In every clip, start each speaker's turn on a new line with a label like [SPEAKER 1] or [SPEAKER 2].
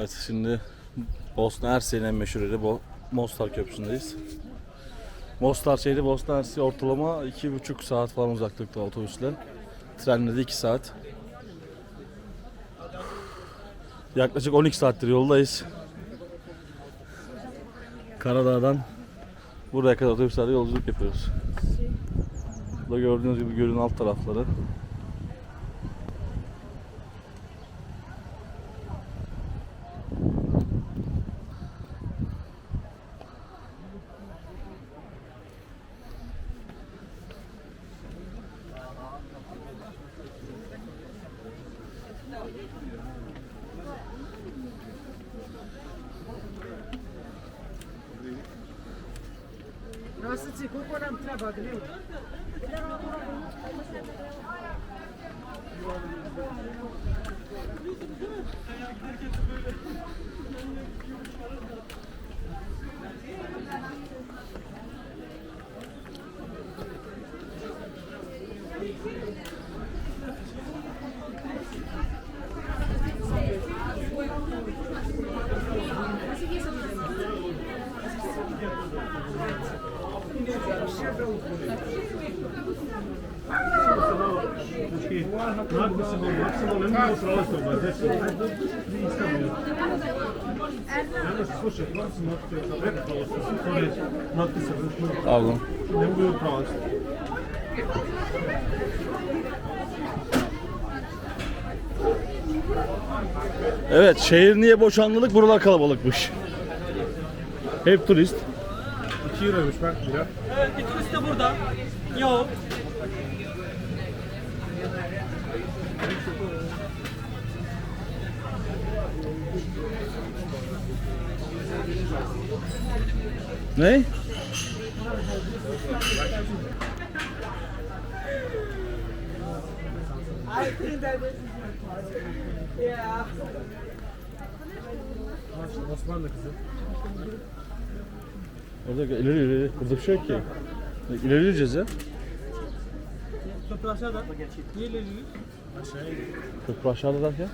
[SPEAKER 1] Evet şimdi Bosna Hersek'in en meşhur yeri Bo Mostar Köprüsü'ndeyiz. Mostar şehri Bosna Hersek ortalama 2,5 saat falan uzaklıkta otobüsle. Trenle de 2 saat. Yaklaşık 12 saattir yoldayız. Karadağ'dan buraya kadar otobüslerle yolculuk yapıyoruz. Burada gördüğünüz gibi gölün alt tarafları.
[SPEAKER 2] месеци колку нам треба
[SPEAKER 1] гнило?
[SPEAKER 2] Aldım. Ne buyur?
[SPEAKER 1] Evet, şehir niye boşanlılık? Buralar kalabalıkmış. Hep turist.
[SPEAKER 2] 2 euroymuş bak lira.
[SPEAKER 3] Evet, bir turist de burada. Yok.
[SPEAKER 1] Ne?
[SPEAKER 2] Osmanlı kızı.
[SPEAKER 1] Orada ileri ileri. Burada bir şey yok ki. İleri yürüyeceğiz ya.
[SPEAKER 3] Köprü aşağıda. Niye ilerliyoruz?
[SPEAKER 2] Aşağıya.
[SPEAKER 1] Köprü aşağıda derken.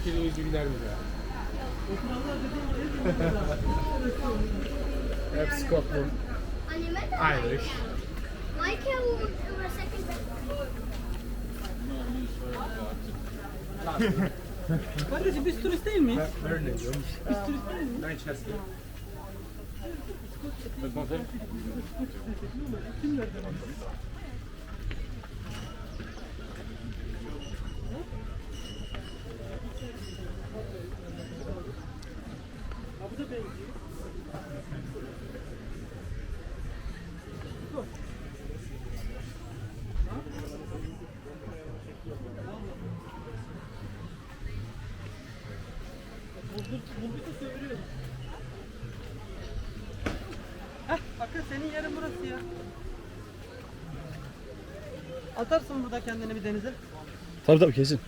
[SPEAKER 2] Fakirin yüzü güler mi ya? Hep Scotland. Irish.
[SPEAKER 4] Michael over second
[SPEAKER 3] Kardeşim biz turist değil miyiz?
[SPEAKER 2] Nerede diyormuş?
[SPEAKER 3] Biz turist değil miyiz?
[SPEAKER 2] Manchester.
[SPEAKER 3] Heh, bakın senin yerin burası ya. Atarsın burada kendini bir denize.
[SPEAKER 1] Tabii tabii kesin.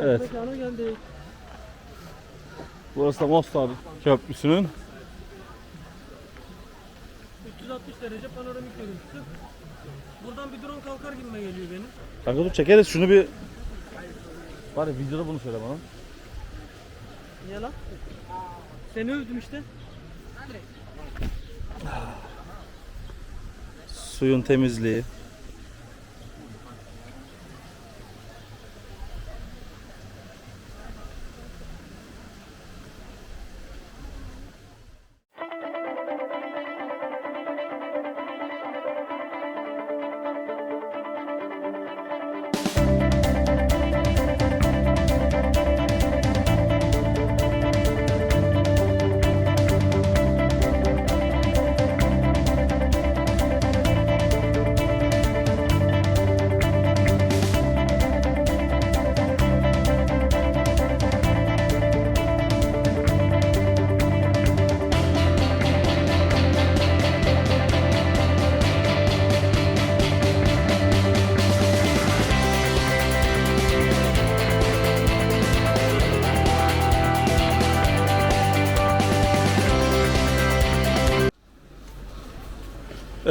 [SPEAKER 1] Evet.
[SPEAKER 3] Mekana geldik.
[SPEAKER 1] Burası da Mostar Köprüsü'nün
[SPEAKER 3] 360 derece panoramik görüntüsü. Buradan bir drone kalkar gibime geliyor benim.
[SPEAKER 1] Kanka dur çekeriz şunu bir Var ya videoda bunu söyle bana.
[SPEAKER 3] Niye lan? Seni övdüm işte.
[SPEAKER 1] Suyun temizliği.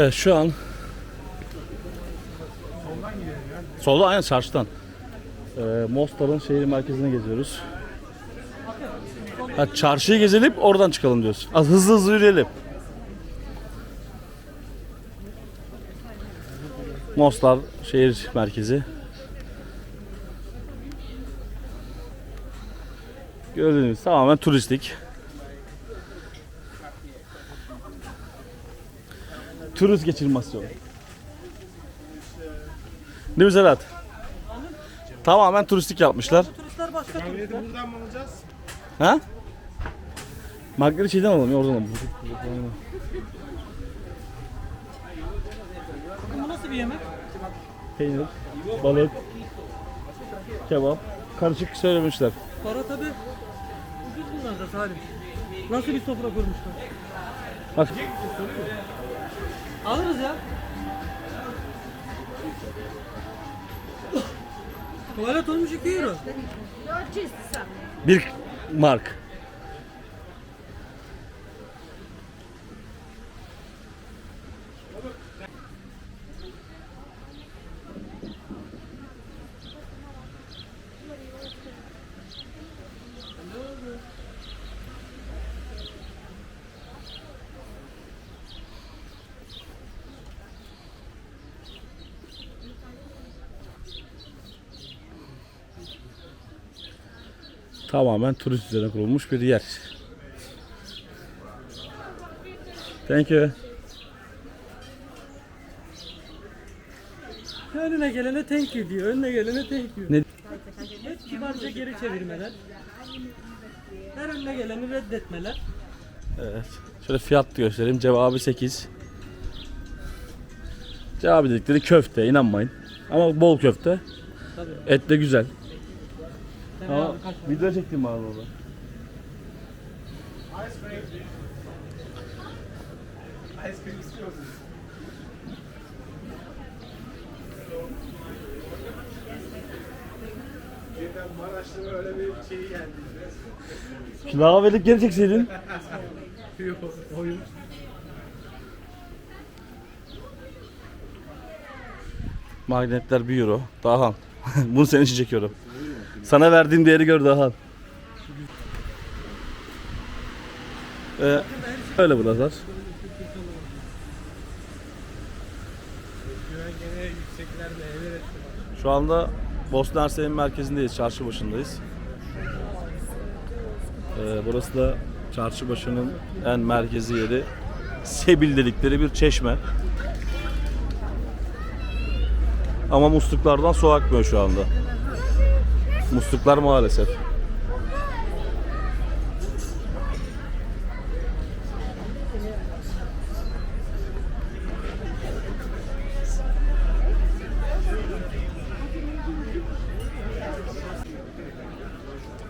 [SPEAKER 1] Evet şu an Solda aynen çarşıdan. Ee, Mostar'ın şehir merkezine geziyoruz. Ha, çarşıyı gezelim oradan çıkalım diyoruz. Az hızlı hızlı yürüyelim. Mostar şehir merkezi. Gördüğünüz tamamen turistik. Turist geçirmasyon. Değil mi Zerat? Tamamen turistik yapmışlar.
[SPEAKER 3] Turistler başka turistler.
[SPEAKER 2] Buradan mı alacağız?
[SPEAKER 1] Ha? Margaret şeyden alalım ya oradan alalım.
[SPEAKER 3] Bu nasıl bir yemek?
[SPEAKER 1] Peynir, balık, kebap. Karışık söylemişler.
[SPEAKER 3] Para tabi ucuz bunlar da Salim. Nasıl bir sofra kurmuşlar?
[SPEAKER 1] Bak
[SPEAKER 3] Alırız ya. Tuvalet olmuş 2 euro.
[SPEAKER 1] bir mark. Tamamen turist üzerine kurulmuş bir yer. Thank you.
[SPEAKER 3] Önüne gelene thank you diyor. Önüne gelene thank you.
[SPEAKER 1] Ne-
[SPEAKER 3] Hep kibarca geri çevirmeler. Her önüne geleni reddetmeler.
[SPEAKER 1] Evet. Şöyle fiyat göstereyim. Cevabı 8. Cevabı dedikleri köfte inanmayın. Ama bol köfte.
[SPEAKER 3] Tabii.
[SPEAKER 1] Et de güzel.
[SPEAKER 3] Para?
[SPEAKER 1] video çektim abi orada.
[SPEAKER 2] Ice cream istiyorsunuz. Birden Maraş'ta öyle bir şey geldi.
[SPEAKER 1] Kulağa verip geri çekseydin.
[SPEAKER 2] Yok, oyun.
[SPEAKER 1] Magnetler 1 euro. Dahan. Bunu senin için çekiyorum. Sana verdiğim değeri gör Dahan. Ee, öyle buralar. Şu anda Bosna Hersek'in merkezindeyiz. Çarşı başındayız. Ee, burası da çarşı başının en merkezi yeri. Sebil dedikleri bir çeşme. Ama musluklardan su akmıyor şu anda. Musluklar maalesef.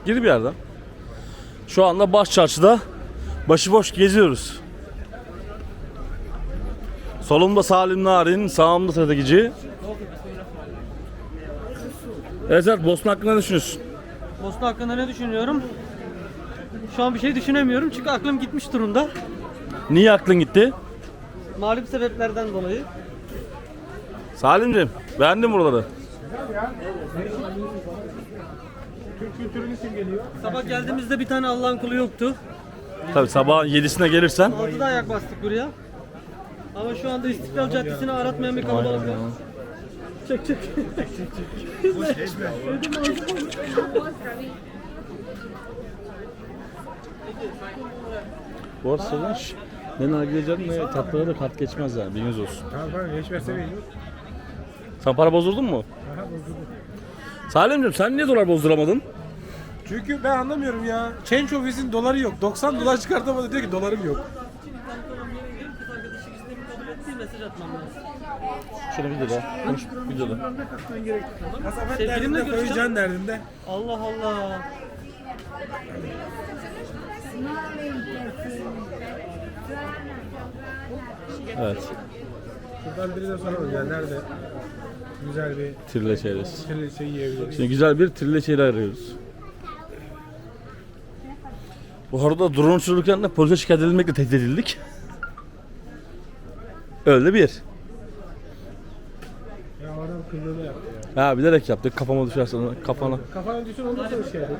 [SPEAKER 1] Gir bir yerden. Şu anda baş çarşıda başıboş geziyoruz. Solumda Salim Narin, sağımda strategici. Evet, evet Bosna hakkında ne düşünüyorsun?
[SPEAKER 3] Bosna hakkında ne düşünüyorum? Şu an bir şey düşünemiyorum çünkü aklım gitmiş durumda.
[SPEAKER 1] Niye aklın gitti?
[SPEAKER 3] Malum sebeplerden dolayı.
[SPEAKER 1] Salimciğim, beğendin buraları.
[SPEAKER 2] Türk kültürünü simgeliyor.
[SPEAKER 3] Sabah geldiğimizde bir tane Allah'ın kulu yoktu.
[SPEAKER 1] Tabii sabah 7'sine gelirsen.
[SPEAKER 3] Altıda ayak bastık buraya. Ama şu anda İstiklal Caddesi'ni aratmayan bir kalabalık var. Çek çek.
[SPEAKER 1] Bu arada senin ş- ne nargileceğin ne tatlılara da kart geçmez yani bilginiz olsun.
[SPEAKER 2] Tamam tamam hiç versene
[SPEAKER 1] Sen para bozdurdun mu?
[SPEAKER 2] Aha bozuldu.
[SPEAKER 1] Salimciğim sen niye dolar bozduramadın?
[SPEAKER 2] Çünkü ben anlamıyorum ya. Change Office'in doları yok. 90 dolar çıkartamadı diyor ki dolarım yok.
[SPEAKER 3] Ettiği mesaj atmam lazım.
[SPEAKER 1] Şöyle bir. Konuş bir.
[SPEAKER 2] Kasafet
[SPEAKER 3] Sevgilimle görüşeceğim.
[SPEAKER 2] koyacağın derdinde.
[SPEAKER 3] Allah Allah.
[SPEAKER 1] Evet.
[SPEAKER 2] Şuradan birine soralım ya nerede güzel bir
[SPEAKER 1] Trille çeyresi.
[SPEAKER 2] şey yiyebiliriz.
[SPEAKER 1] Şimdi güzel bir trilleçeyle arıyoruz. Bu arada drone uçururken de polise şikayet edilmekle tehdit edildik. Öyle bir.
[SPEAKER 2] Kıllığını yaptı ya.
[SPEAKER 1] Ha bilerek yaptık. Kafama düşersen kafana.
[SPEAKER 2] Kafana düşün ondan sonra şey yapın.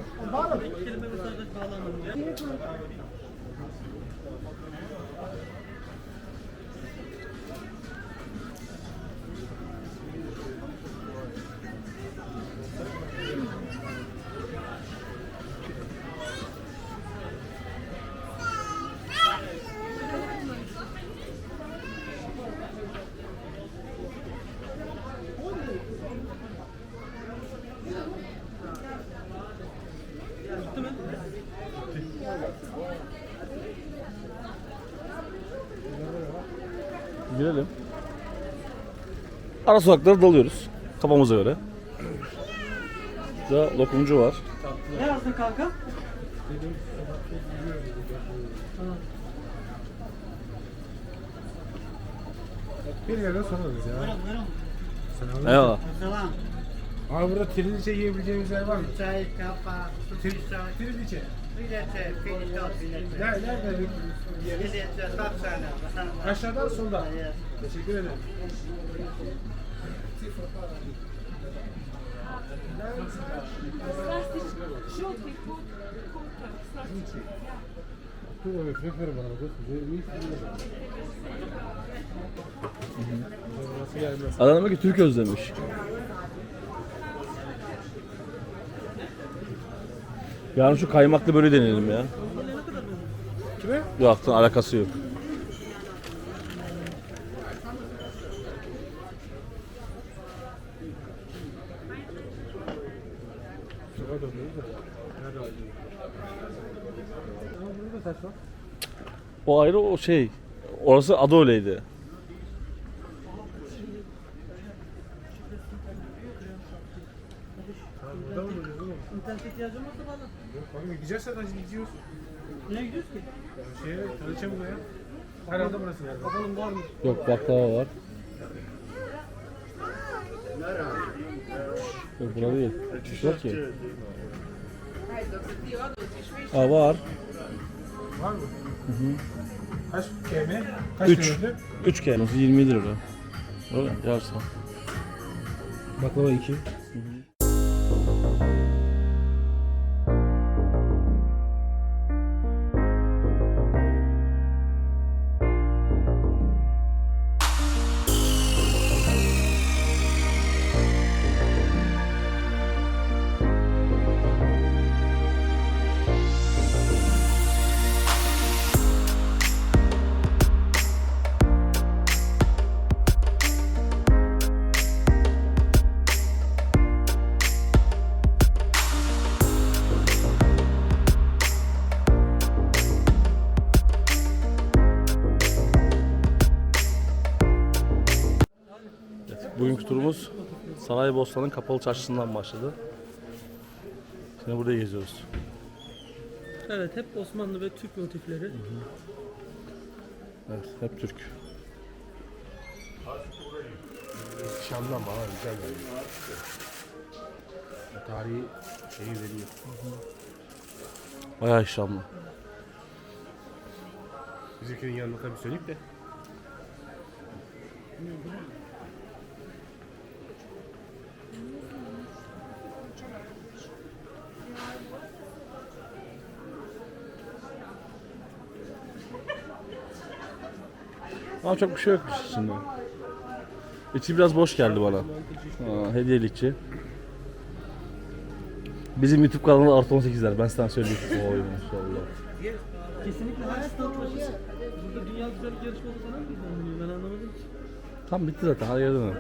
[SPEAKER 1] Girelim. Ara sokaklara dalıyoruz. Kafamıza göre. Burada lokumcu var.
[SPEAKER 3] Ne yazdın kanka?
[SPEAKER 2] Bir yerden sorarız ya.
[SPEAKER 1] Eyvallah.
[SPEAKER 5] Selam.
[SPEAKER 2] Abi burada triliçe yiyebileceğimiz yer var mı?
[SPEAKER 5] Çay, kafa,
[SPEAKER 2] Tri-
[SPEAKER 5] Bilete, finito, bilete.
[SPEAKER 2] Nerede? Yeriz.
[SPEAKER 5] Bilete, tapsana.
[SPEAKER 2] Aşağıdan solda.
[SPEAKER 5] Yes.
[SPEAKER 2] Teşekkür ederim.
[SPEAKER 1] Adam demek ki Türk özlemiş. Yarın şu kaymaklı böreği deneyelim ya.
[SPEAKER 2] Kime?
[SPEAKER 1] Yok alakası yok.
[SPEAKER 2] Var.
[SPEAKER 1] O ayrı o şey. Orası adı öyleydi.
[SPEAKER 2] Burada mı duruyoruz oğlum? Gideceğiz zaten şimdi gidiyoruz.
[SPEAKER 3] Nereye gidiyoruz ki?
[SPEAKER 2] Ya şeye, Triliçe buraya. Herhalde burası yani.
[SPEAKER 3] Bakalım var mı?
[SPEAKER 1] Yok baklava var. Yok bura değil. Yok ki. Aa var.
[SPEAKER 2] Var mı? Hı hı. Kaç km? Kaç
[SPEAKER 1] Üç.
[SPEAKER 2] kilometre?
[SPEAKER 1] 3 kere. 20 lira. Öyle mi? Yarısı.
[SPEAKER 2] Baklava 2.
[SPEAKER 1] Bugünkü turumuz Saraybosna'nın kapalı çarşısından başladı. Şimdi buraya geziyoruz.
[SPEAKER 3] Evet hep Osmanlı ve Türk motifleri.
[SPEAKER 1] Evet, hep Türk.
[SPEAKER 2] Şam'dan bana güzel geldi. Tarihi şeyi veriyor.
[SPEAKER 1] Bayağı işlemli.
[SPEAKER 2] Bizimkinin yanında tabii söyleyip de.
[SPEAKER 1] Ama çok bir şey yok şimdi. İçi biraz boş geldi bana. Ha, hediyelikçi. Bizim YouTube kanalı artı 18'ler ben sana söyleyeyim. Oy maşallah.
[SPEAKER 3] Kesinlikle her stand başı. Burada dünya güzellik yarışması falan mı? Ben anlamadım ki.
[SPEAKER 1] Tam bitti zaten hadi geri dönelim.